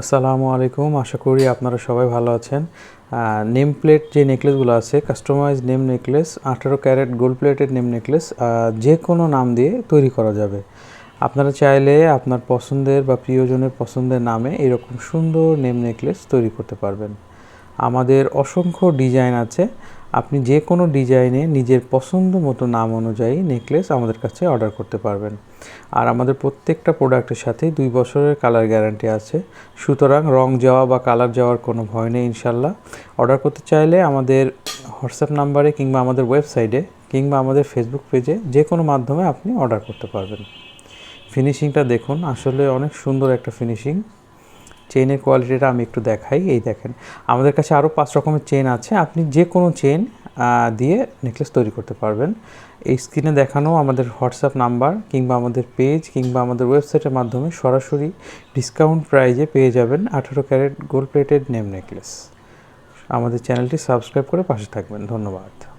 আসসালামু আলাইকুম। আশা করি আপনারা সবাই ভালো আছেন। নেম প্লেট যে নেকলেসগুলো আছে কাস্টমাইজ নেম নেকলেস, আঠারো carat gold plated name necklace যে কোনো নাম দিয়ে তৈরি করা যাবে। আপনারা চাইলে আপনার পছন্দের বা প্রিয়জনের পছন্দের নামে এরকম সুন্দর নেম নেকলেস তৈরি করতে পারবেন। আমাদের অসংখ্য ডিজাইন আছে। আপনি যে কোনো ডিজাইনে নিজের পছন্দ মতো নাম অনুযায়ী নেকলেস আমাদের কাছে অর্ডার করতে পারবেন। আর আমাদের প্রত্যেকটা প্রোডাক্টের সাথে দুই বছরের কালার গ্যারান্টি আছে। সুতরাং রং যাওয়া বা কালার যাওয়ার কোনো ভয় নেই ইনশাল্লাহ। অর্ডার করতে চাইলে আমাদের হোয়াটসঅ্যাপ নাম্বারে কিংবা আমাদের ওয়েবসাইটে কিংবা আমাদের ফেসবুক পেজে যে কোনো মাধ্যমে আপনি অর্ডার করতে পারবেন। ফিনিশিংটা দেখুন, আসলে অনেক সুন্দর একটা ফিনিশিং চেনের কোয়ালিটিটা আমি একটু দেখাই, এই দেখেন। আমাদের কাছে আরও পাঁচ রকমের চেন আছে, আপনি যে কোনো চেন দিয়ে নেকলেস তৈরি করতে পারবেন। এই স্ক্রিনে দেখানো আমাদের হোয়াটসঅ্যাপ নাম্বার কিংবা আমাদের পেজ কিংবা আমাদের ওয়েবসাইটের মাধ্যমে সরাসরি ডিসকাউন্ট প্রাইজে পেয়ে যাবেন আঠেরো carat gold plated name necklace আমাদের চ্যানেলটি সাবস্ক্রাইব করে পাশে থাকবেন। ধন্যবাদ।